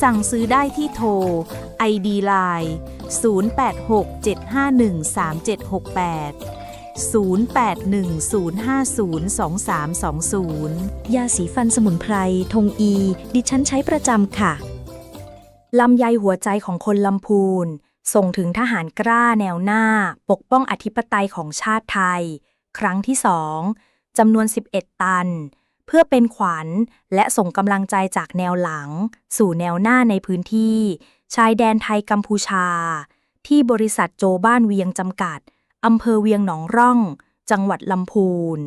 สั่งซื้อได้ที่โทร ID Line 0867513768 0810502320 ยาสีฟันสมุนไพร ทงอี ดิฉันใช้ประจำค่ะ ลำไยหัวใจของคนลำพูน ส่งถึงทหารกล้าแนวหน้า ปกป้องอธิปไตยของชาติไทย ครั้งที่สองจำนวน 11 ตัน พื่อเป็นขวัญและส่งกำลังใจจากแนวหลัง สู่แนวหน้าในพื้นที่ ชายแดนไทยกัมพูชา ที่บริษัทโจบ้านเวียงจำกัดอำเภอเวียงหนองร่อง จังหวัดลำพูน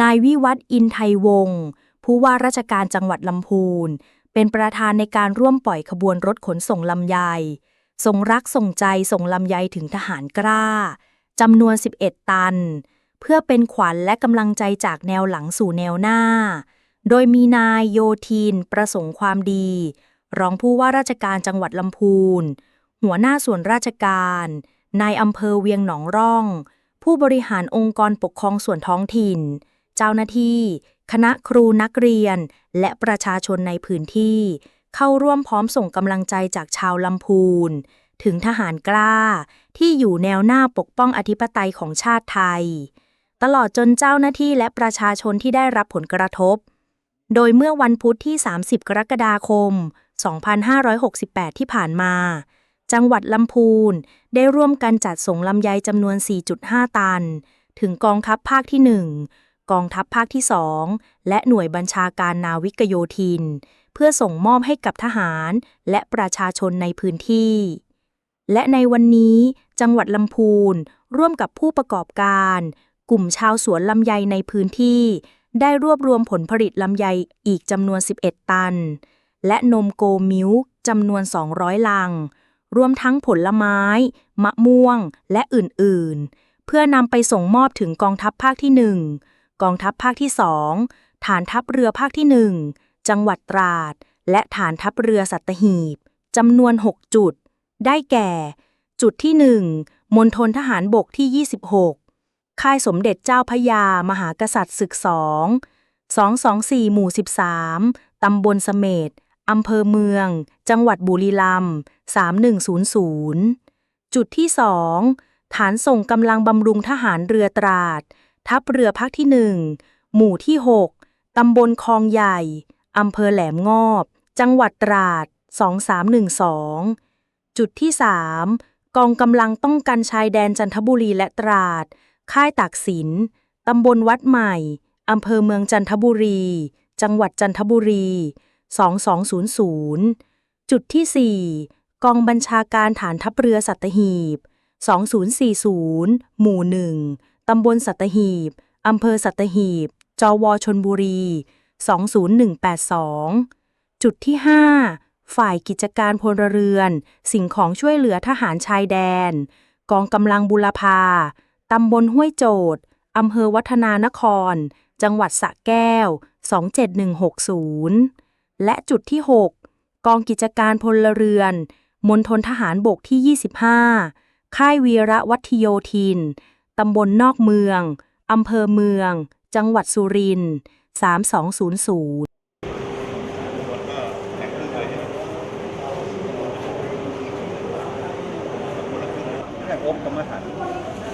นายวิวัฒน์อินไทยวงศ์ผู้ว่าราชการจังหวัดลำพูน เป็นประธานในการร่วมปล่อยขบวนรถขนส่งลำไยส่งรักส่งใจส่งลำไยถึงทหารกล้าจำนวน 11 ตัน เพื่อเป็นขวัญและกำลังใจจากแนวหลังสู่แนวหน้า โดยมีนายโยทิน ประสงค์ความดี รองผู้ว่าราชการจังหวัดลำพูน หัวหน้าส่วนราชการ นายอำเภอเวียงหนองร่อง ผู้บริหารองค์กรปกครองส่วนท้องถิ่น เจ้าหน้าที่ คณะครูนักเรียน และประชาชนในพื้นที่ เข้าร่วมพร้อมส่งกำลังใจจากชาวลำพูนถึงทหารกล้าที่อยู่แนวหน้าปกป้องอธิปไตยของชาติไทย ตลอดจนเจ้าหน้าที่และประชาชนที่ได้รับผลกระทบ โดยเมื่อวันพุธที่ 30 กรกฎาคม 2568 ที่ผ่านมา จังหวัดลำพูนได้ร่วมกันจัดส่งลำไยจำนวน 4.5 ตัน ถึงกองทัพภาคที่ 1 กองทัพภาคที่ 2 และหน่วยบัญชาการนาวิกโยธิน เพื่อส่งมอบให้กับทหารและประชาชนในพื้นที่ และในวันนี้ จังหวัดลำพูนร่วมกับผู้ประกอบการ กลุ่มชาวสวนลำไยในพื้นที่ ได้รวบรวมผลผลิตลำไยอีกจำนวน 11 ตัน และนมโกมิลจำนวน 200 ลัง รวมทั้งผลไม้ มะม่วง และอื่น ๆ เพื่อนำไปส่งมอบถึงกองทัพภาคที่ 1 กองทัพภาคที่ 2 ฐานทัพเรือภาคที่ 1 จังหวัดตราด และฐานทัพเรือสัตหีบจำนวน 6 จุด ได้แก่ จุดที่ 1มณฑลทหารบกที่ 26 ค่ายสมเด็จเจ้าพยามหากษัตริย์ศึกสอง224 หมู่ 13 ตำบลเสม็ดอำเภอเมือง จังหวัดบุรีรัมย์3100 จุดที่ 2 ฐานส่งกำลังบำรุงทหารเรือตราด ทัพเรือภาคที่ 1 หมู่ที่ 6 ตำบลคลองใหญ่ อำเภอแหลมงอบ จังหวัดตราด 2312 จุดที่ 3 กองกำลังป้องกันชายแดนจันทบุรีและตราด ค่ายตากสิน ตำบลวัดใหม่ อำเภอเมืองจันทบุรี จังหวัดจันทบุรี 2200 จุดที่ 4 กองบัญชาการฐานทัพเรือสัตหีบ 2040 หมู่ 1 ตำบลสัตหีบ อำเภอสัตหีบ จวชนบุรี 20182 จุดที่ 5 ฝ่ายกิจการพลเรือน สิ่งของช่วยเหลือทหารชายแดน กองกำลังบุรพา ตำบลห้วยโจดอำเภอวัฒนานคร จังหวัดสระแก้ว 27160 และจุดที่ 6 กองกิจการพลเรือน มณฑลทหารบกที่ 25 ค่ายวีระวัฒโยธิน ตำบลนอกเมือง อำเภอเมือง จังหวัดสุรินทร์3200แค่อบกรรมฐาน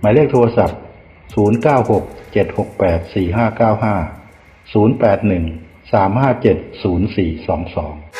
หมายเลขโทรศัพท์ 0967684595 081 357 0422